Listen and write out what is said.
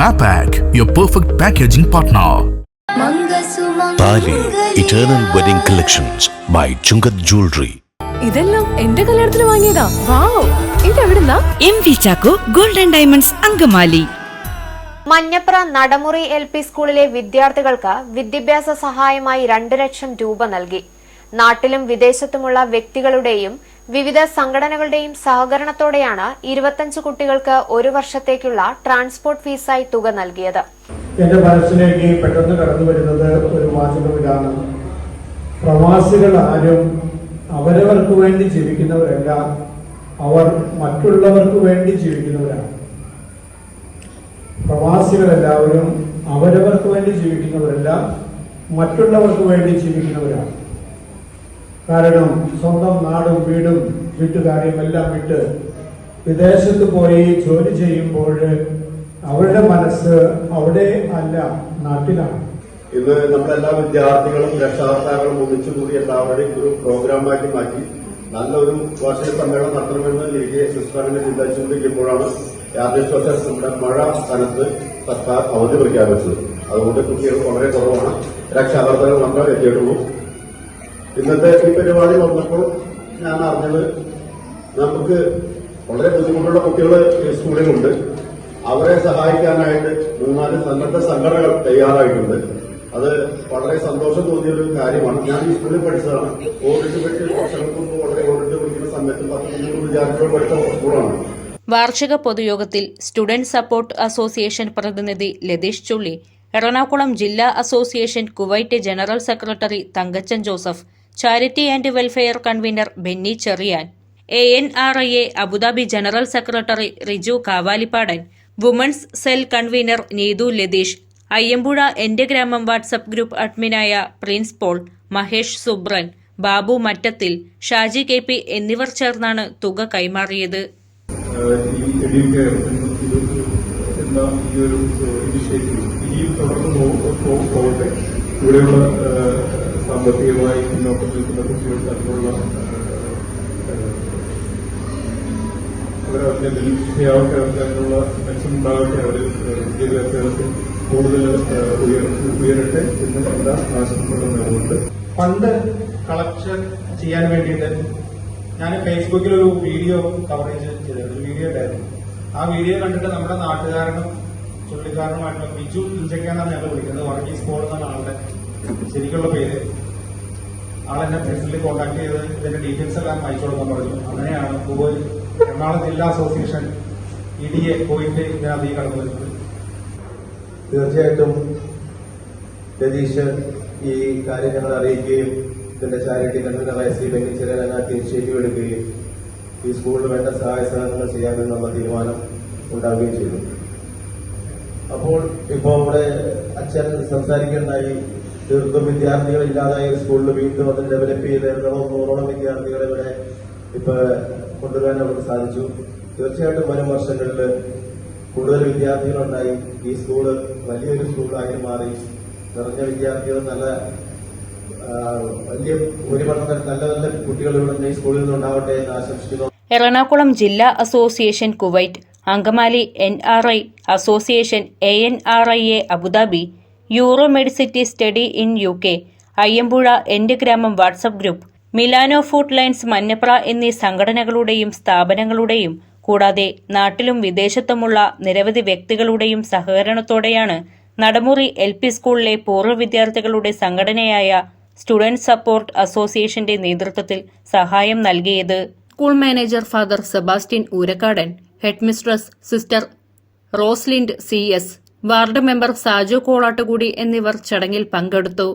Mapac, your perfect packaging partner. Thali Eternal Wedding Collections by Chungath jewellery ഇതെല്ലാം എന്റെ കല്യാണത്തിന് വാങ്ങിയതാ. Wow. ഇതെവിടുന്നാ? M V Chacko Golden Diamonds Angamaly Manjapra Nadamuri L P സ്കൂളിലെ വിദ്യാർത്ഥികൾക്ക് വിദ്യാഭ്യാസ സഹായമായി രണ്ടു ലക്ഷം രൂപ നൽകി. നാട്ടിലും വിദേശത്തുമുള്ള വ്യക്തികളുടെയും വിവിധ സംഘടനകളുടെയും സഹകരണത്തോടെയാണ് ഇരുപത്തഞ്ച് കുട്ടികൾക്ക് ഒരു വർഷത്തേക്കുള്ള ട്രാൻസ്പോർട്ട് ഫീസായി തുക നൽകിയത്. എന്റെ മനസ്സിലേക്ക് പെട്ടെന്ന് കടന്നു വരുന്നത് ഒരു വാചകമിതാണ് പ്രവാസികൾ ആരും അവരവർക്ക് വേണ്ടി ജീവിക്കുന്നവരല്ല അവർ മറ്റുള്ളവർക്ക് വേണ്ടി ജീവിക്കുന്നവരാണ്. പ്രവാസികളെല്ലാവരും അവരവർക്ക് വേണ്ടി ജീവിക്കുന്നവരല്ല മറ്റുള്ളവർക്ക് വേണ്ടി ജീവിക്കുന്നവരാണ്. കാരണം സ്വന്തം നാടും വീടും വീട്ടുകാരെയും എല്ലാം വിട്ട് വിദേശത്ത് പോയി ജോലി ചെയ്യുമ്പോൾ അവരുടെ മനസ്സ് അവിടെ അല്ല നാട്ടിലാണ്. ഇത് നമ്മളെല്ലാ വിദ്യാർത്ഥികളും രക്ഷകർത്താക്കളും ഒന്നിച്ചുകൂടി എല്ലാവരുടെയും ഒരു പ്രോഗ്രാമാക്കി മാറ്റി നല്ലൊരു വാർഷിക സമ്മേളനം നടത്തണമെന്ന് എനിക്ക് സിസ്റ്ററിനെ ചിന്തിച്ചുകൊണ്ടിരിക്കുമ്പോഴാണ് യാദൃശ്വശ നമ്മുടെ മഴ സ്ഥലത്ത് സർക്കാർ അവധി പ്രഖ്യാപിച്ചത്. അതുകൊണ്ട് കുട്ടികൾ വളരെ കുറവാണ്. രക്ഷാകർത്താക്കൾ മാത്രമേ എത്തിയിട്ടുള്ളൂ. ഇന്നത്തെ ഈ പരിപാടി വന്നപ്പോൾ ഞാൻ അറിഞ്ഞത് നമുക്ക് വളരെ ബുദ്ധിമുട്ടുള്ള കുട്ടികൾ സ്കൂളിലുണ്ട്. അവരെ സഹായിക്കാനായിട്ട് മൂന്നാൽ സന്നദ്ധ സംഘടനകൾ തയ്യാറായിട്ടുണ്ട്. അത് വളരെ സന്തോഷം തോന്നിയ ഒരു കാര്യമാണ്. ഞാൻ ഈ സ്കൂളിൽ പഠിച്ചതാണ്. ഓടിട്ട് പഠിച്ച വർഷങ്ങൾക്ക് വളരെ ഓടിട്ട് പഠിക്കുന്ന സമയത്ത് പത്ത് മുന്നൂറ് വിദ്യാർത്ഥികൾ പഠിച്ച സ്കൂളാണ്. വാർഷിക പൊതുയോഗത്തിൽ സ്റ്റുഡന്റ് സപ്പോർട്ട് അസോസിയേഷൻ പ്രതിനിധി ലതീഷ് ചുള്ളി എറണാകുളം ജില്ലാ association Kuwait general secretary Thankachan Joseph charity and welfare convener Benny Cherian A N R I A Abu Dhabi general secretary Riju Kavalippadan women's cell convener Neethu Latheesh Ayyampuzha എന്റെ ഗ്രാമം WhatsApp group അഡ്മിനായ Prince Paul Mahesh Subran Babu Mattathil Shaji K P എന്നിവർ ചേർന്നാണ് തുക കൈമാറിയത്. ഒരു ഇവിടെയുള്ള സാമ്പത്തികമായി പിന്നോക്കം നിൽക്കുന്ന കുട്ടികൾക്ക് അതിനുള്ള അവരവരുടെ അവർക്ക് അതിനുള്ള മെച്ചമുണ്ടാകട്ടെ അവർ വിദ്യാഭ്യാസത്തിൽ കൂടുതൽ ഉയരട്ടെ എന്ന് എല്ലാ ആശംസകളും നേർന്നുകൊണ്ട്. ഫണ്ട് കളക്ഷൻ ചെയ്യാൻ വേണ്ടിയിട്ട് ഞാൻ ഫേസ്ബുക്കിൽ ഒരു വീഡിയോ കവറേജ് ചെയ്തിരുന്നു. ഒരു വീഡിയോ ഉണ്ടായിരുന്നു. ആ വീഡിയോ കണ്ടിട്ട് നമ്മുടെ നാട്ടുകാരനും ചുള്ളിക്കാരനുമായിട്ടുള്ള ബിജു ഇഞ്ചക്കാന്നാണ് ഞങ്ങൾ വിളിക്കുന്നത്. വർഗീസ് പോൾ എന്നാണ് ആളുടെ ശരിക്കുള്ള പേര്. ആളെന്നെ പേഴ്സണലി കോണ്ടാക്ട് ചെയ്ത് ഇതിന്റെ ഡീറ്റെയിൽസ് എല്ലാം അയച്ചു കൊടുക്കാൻ പറഞ്ഞു. അങ്ങനെയാണ് ഗൂഗിൾ എറണാകുളം ജില്ലാ association E D A point ഇതിനകത്ത് ഈ കടന്നു വരുന്നത്. തീർച്ചയായിട്ടും രതീഷ് ഈ കാര്യം ഞങ്ങൾ അറിയിക്കുകയും ഇതിന്റെ ചാരിറ്റി കൺവീനറായ സി ബെന്നിച്ചേരൻ അതിനകത്ത് ഇനിഷ്യേറ്റീവ് എടുക്കുകയും ഈ സ്കൂളിൽ വേണ്ട സഹായ സഹകരണങ്ങൾ ചെയ്യാമെന്നുള്ള തീരുമാനം ഉണ്ടാവുകയും ചെയ്തു. അപ്പോൾ ഇപ്പോൾ ഇവിടെ അച്ഛൻ സംസാരിക്കേണ്ടായി തീർത്തും വിദ്യാർത്ഥികൾ ഇല്ലാതായ സ്കൂളിൽ വീണ്ടും അത് ഡെവലപ്പ് ചെയ്ത് എഴുതണം നൂറോളം വിദ്യാർത്ഥികളെ ഇവിടെ ഇപ്പൊ കൊണ്ടുവരാൻ അവർക്ക് സാധിച്ചു. തീർച്ചയായിട്ടും വരും വർഷങ്ങളിൽ കൂടുതൽ വിദ്യാർത്ഥികളുണ്ടായി. ഈ സ്കൂൾ വലിയൊരു സ്കൂളായി മാറി. നിറഞ്ഞ വിദ്യാർത്ഥികൾ നല്ല വലിയ ഭൂരിപക്ഷം നല്ല നല്ല കുട്ടികൾ ഇവിടെ ഈ സ്കൂളിൽ നിന്നുണ്ടാവട്ടെ എന്ന് ആശംസിക്കുന്നു. എറണാകുളം ജില്ലാ association Kuwait Angamaly N R I association A N R I A Abu Dhabi Euro Medicity study in U K Ayyampuzha എന്റെ ഗ്രാമം WhatsApp group Milano Food Lines Manjapra എന്നീ സംഘടനകളുടെയും സ്ഥാപനങ്ങളുടെയും കൂടാതെ നാട്ടിലും വിദേശത്തുമുള്ള നിരവധി വ്യക്തികളുടെയും സഹകരണത്തോടെയാണ് നടമുറി എൽ പി സ്കൂളിലെ പൂർവ വിദ്യാർത്ഥികളുടെ സംഘടനയായ സ്റ്റുഡന്റ് സപ്പോർട്ട് അസോസിയേഷന്റെ നേതൃത്വത്തിൽ സഹായം നൽകിയത്. School manager father Sebastian Oorakkadan headmistress sister Rosalind C S ward member Saju Kolattukudy എന്നിവർ ചടങ്ങിൽ പങ്കെടുത്തു